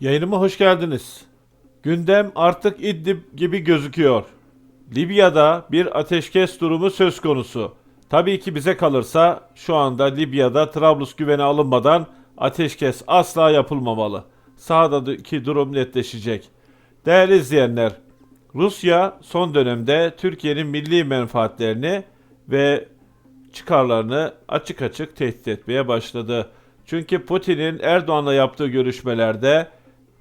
Yayınıma hoş geldiniz. Gündem artık İdlib gibi gözüküyor. Libya'da bir ateşkes durumu söz konusu. Tabii ki bize kalırsa şu anda Libya'da Trablus güvene alınmadan ateşkes asla yapılmamalı. Sahadaki durum netleşecek. Değerli izleyenler, Rusya son dönemde Türkiye'nin milli menfaatlerini ve çıkarlarını açık açık tehdit etmeye başladı. Çünkü Putin'in Erdoğan'la yaptığı görüşmelerde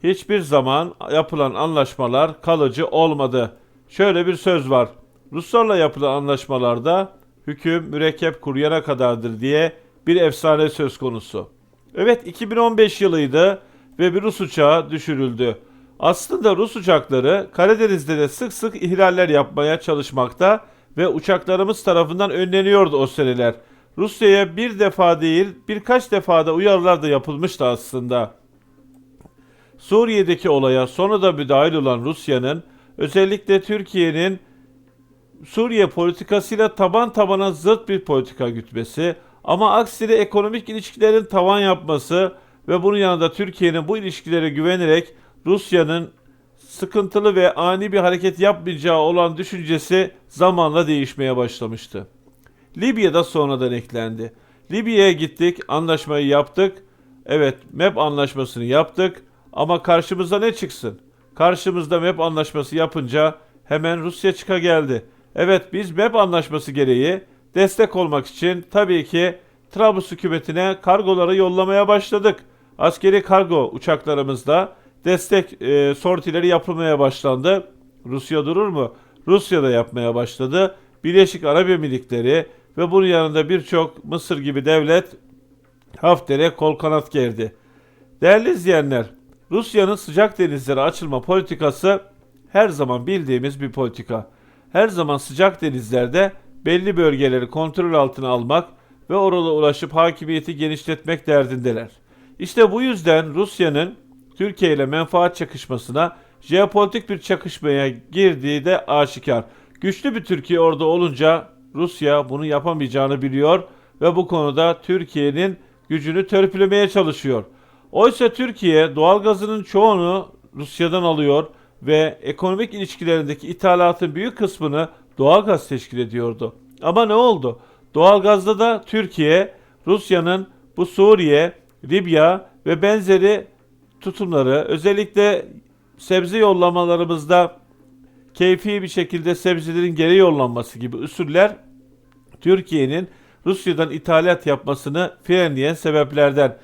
hiçbir zaman yapılan anlaşmalar kalıcı olmadı. Şöyle bir söz var. Ruslarla yapılan anlaşmalarda hüküm mürekkep kuruyana kadardır diye bir efsane söz konusu. Evet 2015 yılıydı ve bir Rus uçağı düşürüldü. Aslında Rus uçakları Karadeniz'de de sık sık ihlaller yapmaya çalışmakta ve uçaklarımız tarafından önleniyordu o seneler. Rusya'ya bir defa değil birkaç defa da uyarılar da yapılmıştı aslında. Suriye'deki olaya sonra da müdahil olan Rusya'nın özellikle Türkiye'nin Suriye politikasıyla taban tabana zıt bir politika gütmesi ama aksine ekonomik ilişkilerin tavan yapması ve bunun yanında Türkiye'nin bu ilişkilere güvenerek Rusya'nın sıkıntılı ve ani bir hareket yapmayacağı olan düşüncesi zamanla değişmeye başlamıştı. Libya'da sonradan eklendi. Libya'ya gittik, anlaşmayı yaptık. Evet, MEP anlaşmasını yaptık ama karşımızda ne çıksın? Karşımızda MEP anlaşması yapınca hemen Rusya çıka geldi. Evet, biz MEP anlaşması gereği destek olmak için tabii ki Trablus hükümetine kargoları yollamaya başladık. Askeri kargo uçaklarımızda destek e, sortileri yapılmaya başlandı. Rusya durur mu? Rusya da yapmaya başladı. Birleşik Arap Emirlikleri ve bunun yanında birçok Mısır gibi devlet Hafter'e kol kanat gerdi. Değerli izleyenler, Rusya'nın sıcak denizlere açılma politikası her zaman bildiğimiz bir politika. Her zaman sıcak denizlerde belli bölgeleri kontrol altına almak ve orada ulaşıp hakimiyeti genişletmek derdindeler. İşte bu yüzden Rusya'nın Türkiye ile menfaat çakışmasına jeopolitik bir çakışmaya girdiği de aşikar. Güçlü bir Türkiye orada olunca Rusya bunu yapamayacağını biliyor ve bu konuda Türkiye'nin gücünü törpülemeye çalışıyor. Oysa Türkiye doğalgazının çoğunu Rusya'dan alıyor ve ekonomik ilişkilerindeki ithalatın büyük kısmını doğalgaz teşkil ediyordu. Ama ne oldu? Doğalgazda da Türkiye, Rusya'nın bu Suriye, Libya ve benzeri tutumları özellikle sebze yollamalarımızda keyfi bir şekilde sebzelerin geri yollanması gibi usuller Türkiye'nin Rusya'dan ithalat yapmasını frenleyen sebeplerden.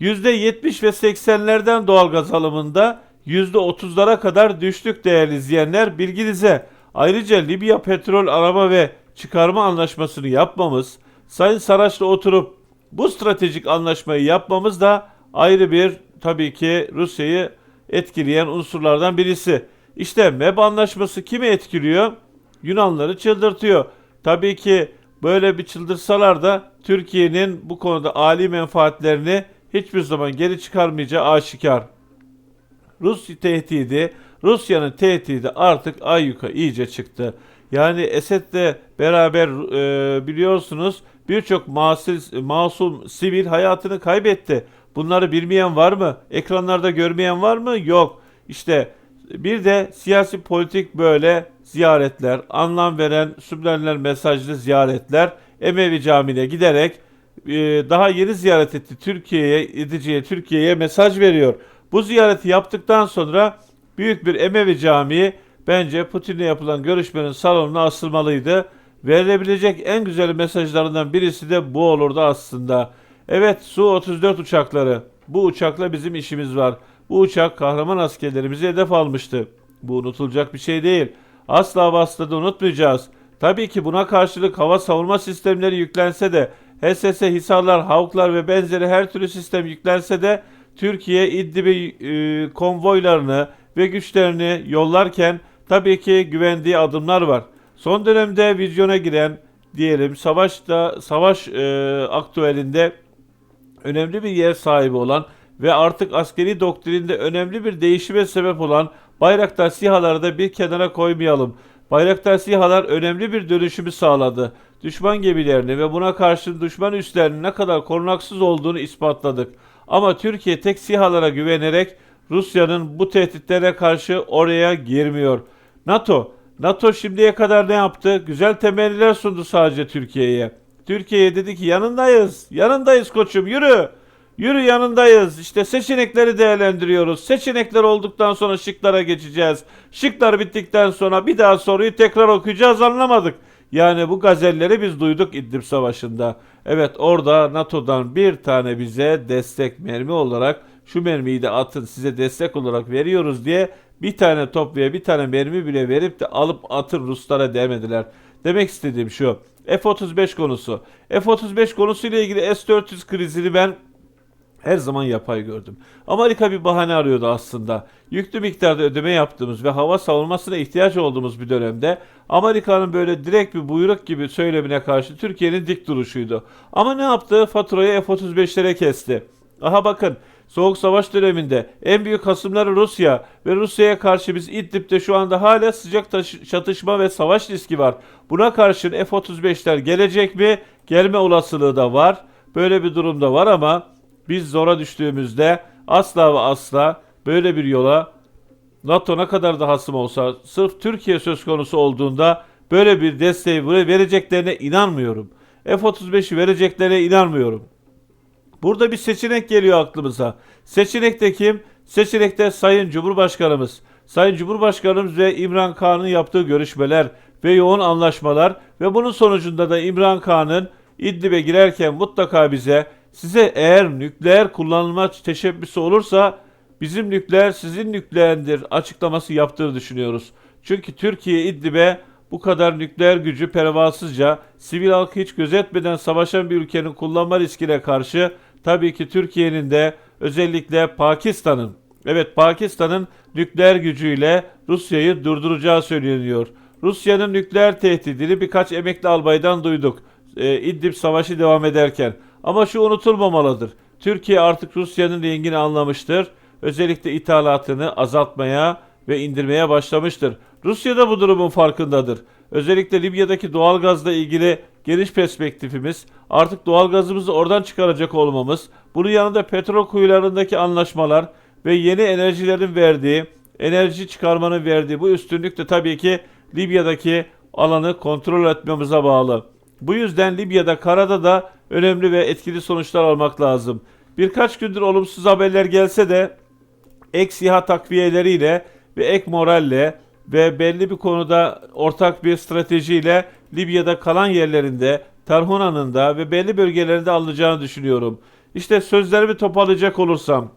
%70 ve 80'lerden doğalgaz alımında %30'lara kadar düştük değerli izleyenler bilginize. Ayrıca Libya petrol arama ve çıkarma anlaşmasını yapmamız, Sayın Saraç'la oturup bu stratejik anlaşmayı yapmamız da ayrı bir tabii ki Rusya'yı etkileyen unsurlardan birisi. İşte MEB anlaşması kimi etkiliyor? Yunanları çıldırtıyor. Tabii ki böyle bir çıldırsalar da Türkiye'nin bu konuda âli menfaatlerini hiçbir zaman geri çıkarmayacağı aşikar. Rus tehdidi, Rusya'nın tehdidi artık ayyuka iyice çıktı. Yani Esed'le beraber e, biliyorsunuz birçok masum, sivil hayatını kaybetti. Bunları bilmeyen var mı? Ekranlarda görmeyen var mı? Yok. İşte bir de siyasi politik böyle ziyaretler, anlam veren subliminal mesajlı ziyaretler Emevi Camii'ne giderek daha yeni ziyaret etti Türkiye'ye, ediciye Türkiye'ye mesaj veriyor. Bu ziyareti yaptıktan sonra büyük bir Emevi Camii bence Putin'le yapılan görüşmenin salonuna asılmalıydı. Verilebilecek en güzel mesajlarından birisi de bu olurdu aslında. Evet Su-34 uçakları. Bu uçakla bizim işimiz var. Bu uçak kahraman askerlerimizi hedef almıştı. Bu unutulacak bir şey değil. Asla bastırdı unutmayacağız. Tabii ki buna karşılık hava savunma sistemleri yüklense de HSS, Hisarlar, Havklar ve benzeri her türlü sistem yüklense de Türkiye İdlib'e e, konvoylarını ve güçlerini yollarken tabii ki güvendiği adımlar var. Son dönemde vizyona giren diyelim savaşta savaş e, aktüelinde önemli bir yer sahibi olan ve artık askeri doktrinde önemli bir değişime sebep olan Bayraktar SİHA'ları da bir kenara koymayalım. Bayraktar SİHA'lar önemli bir dönüşümü sağladı. Düşman gemilerini ve buna karşı düşman üslerinin ne kadar korunaksız olduğunu ispatladık. Ama Türkiye tek SİHA'lara güvenerek Rusya'nın bu tehditlere karşı oraya girmiyor. NATO, NATO şimdiye kadar ne yaptı? Güzel temelliler sundu sadece Türkiye'ye. Türkiye'ye dedi ki yanındayız, yanındayız koçum yürü. Yürü yanındayız. İşte seçenekleri değerlendiriyoruz. Seçenekler olduktan sonra şıklara geçeceğiz. Şıklar bittikten sonra bir daha soruyu tekrar okuyacağız anlamadık. Yani bu gazelleri biz duyduk İdlib Savaşı'nda. Evet orada NATO'dan bir tane bize destek mermi olarak şu mermiyi de atın size destek olarak veriyoruz diye bir tane top veya bir tane mermi bile verip de alıp atın Ruslara demediler. Demek istediğim şu. F-35 konusu. F-35 konusuyla ilgili S-400 krizini ben her zaman yapay gördüm. Amerika bir bahane arıyordu aslında. Yüklü miktarda ödeme yaptığımız ve hava savunmasına ihtiyaç olduğumuz bir dönemde Amerika'nın böyle direkt bir buyruk gibi söylemine karşı Türkiye'nin dik duruşuydu. Ama ne yaptı? Faturayı F-35'lere kesti. Aha bakın Soğuk Savaş döneminde en büyük hasımları Rusya ve Rusya'ya karşı biz İdlib'de şu anda hala sıcak çatışma ve savaş riski var. Buna karşın F-35'ler gelecek mi? Gelme olasılığı da var. Böyle bir durumda var ama biz zora düştüğümüzde asla ve asla böyle bir yola NATO ne kadar da hasım olsa sırf Türkiye söz konusu olduğunda böyle bir desteği vereceklerine inanmıyorum. F-35'i vereceklerine inanmıyorum. Burada bir seçenek geliyor aklımıza. Seçenekte kim? Seçenekte Sayın Cumhurbaşkanımız. Sayın Cumhurbaşkanımız ve İmran Kağan'ın yaptığı görüşmeler ve yoğun anlaşmalar ve bunun sonucunda da İmran Kağan'ın İdlib'e girerken mutlaka bize size eğer nükleer kullanılma teşebbüsü olursa bizim nükleer sizin nükleerdir açıklaması yaptığını düşünüyoruz. Çünkü Türkiye İdlib'e bu kadar nükleer gücü pervasızca sivil halkı hiç gözetmeden savaşan bir ülkenin kullanma riskine karşı tabii ki Türkiye'nin de özellikle Pakistan'ın evet Pakistan'ın nükleer gücüyle Rusya'yı durduracağı söyleniyor. Rusya'nın nükleer tehdidini birkaç emekli albaydan duyduk. Ee, İdlib savaşı devam ederken. Ama şu unutulmamalıdır. Türkiye artık Rusya'nın rengini anlamıştır. Özellikle ithalatını azaltmaya ve indirmeye başlamıştır. Rusya da bu durumun farkındadır. Özellikle Libya'daki doğalgazla ilgili geniş perspektifimiz, artık doğalgazımızı oradan çıkaracak olmamız, bunun yanında petrol kuyularındaki anlaşmalar ve yeni enerjilerin verdiği, enerji çıkarmanın verdiği bu üstünlük de tabii ki Libya'daki alanı kontrol etmemize bağlı. Bu yüzden Libya'da karada da önemli ve etkili sonuçlar almak lazım. Birkaç gündür olumsuz haberler gelse de ek siha takviyeleriyle ve ek moralle ve belli bir konuda ortak bir stratejiyle Libya'da kalan yerlerinde, Tarhuna'nın da ve belli bölgelerinde alınacağını düşünüyorum. İşte sözlerimi toparlayacak olursam,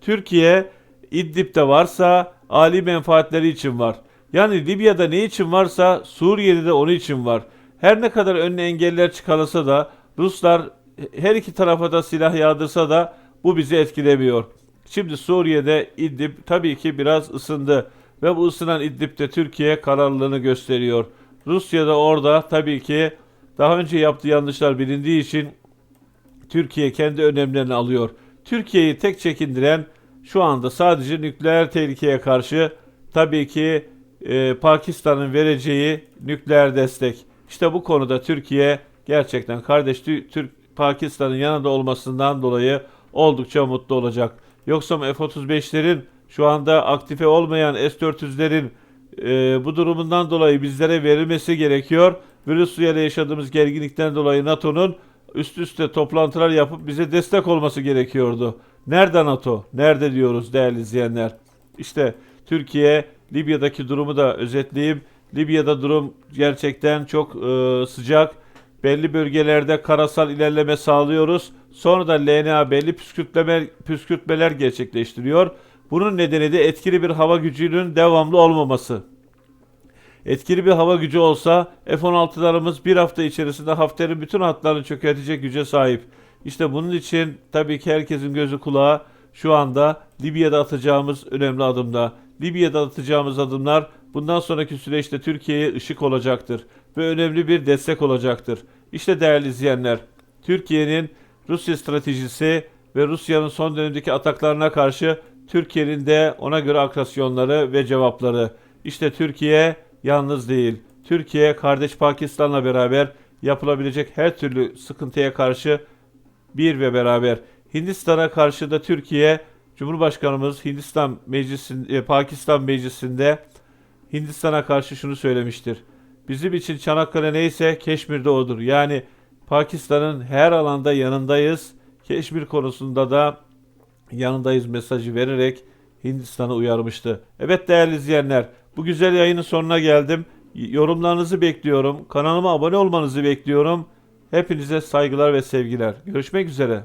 Türkiye İdlib'de varsa Ali menfaatleri için var. Yani Libya'da ne için varsa Suriye'de de onun için var. Her ne kadar önüne engeller çıkarılsa da Ruslar her iki tarafa da silah yağdırsa da bu bizi etkilemiyor. Şimdi Suriye'de İdlib tabii ki biraz ısındı ve bu ısınan İdlib'de Türkiye kararlılığını gösteriyor. Rusya da orada tabii ki daha önce yaptığı yanlışlar bilindiği için Türkiye kendi önlemlerini alıyor. Türkiye'yi tek çekindiren şu anda sadece nükleer tehlikeye karşı tabii ki e, Pakistan'ın vereceği nükleer destek. İşte bu konuda Türkiye gerçekten kardeş Tü- Türk Pakistan'ın yanında olmasından dolayı oldukça mutlu olacak. Yoksa F-35'lerin şu anda aktife olmayan S-400'lerin e, bu durumundan dolayı bizlere verilmesi gerekiyor. Rusya ile yaşadığımız gerginlikten dolayı NATO'nun üst üste toplantılar yapıp bize destek olması gerekiyordu. Nerede NATO? Nerede diyoruz değerli izleyenler? İşte Türkiye Libya'daki durumu da özetleyeyim. Libya'da durum gerçekten çok e, sıcak. Belli bölgelerde karasal ilerleme sağlıyoruz. Sonra da LNA belli püskürtleme, püskürtmeler gerçekleştiriyor. Bunun nedeni de etkili bir hava gücünün devamlı olmaması. Etkili bir hava gücü olsa F-16'larımız bir hafta içerisinde Hafter'in bütün hatlarını çökertecek güce sahip. İşte bunun için tabii ki herkesin gözü kulağı şu anda Libya'da atacağımız önemli adımda. Libya'da atacağımız adımlar bundan sonraki süreçte Türkiye'ye ışık olacaktır ve önemli bir destek olacaktır. İşte değerli izleyenler, Türkiye'nin Rusya stratejisi ve Rusya'nın son dönemdeki ataklarına karşı Türkiye'nin de ona göre akrasyonları ve cevapları. İşte Türkiye yalnız değil. Türkiye kardeş Pakistan'la beraber yapılabilecek her türlü sıkıntıya karşı bir ve beraber. Hindistan'a karşı da Türkiye Cumhurbaşkanımız Hindistan Meclisi'nde, Pakistan Meclisi'nde Hindistan'a karşı şunu söylemiştir. Bizim için Çanakkale neyse Keşmir'de odur. Yani Pakistan'ın her alanda yanındayız. Keşmir konusunda da yanındayız mesajı vererek Hindistan'ı uyarmıştı. Evet değerli izleyenler, bu güzel yayının sonuna geldim. Yorumlarınızı bekliyorum. Kanalıma abone olmanızı bekliyorum. Hepinize saygılar ve sevgiler. Görüşmek üzere.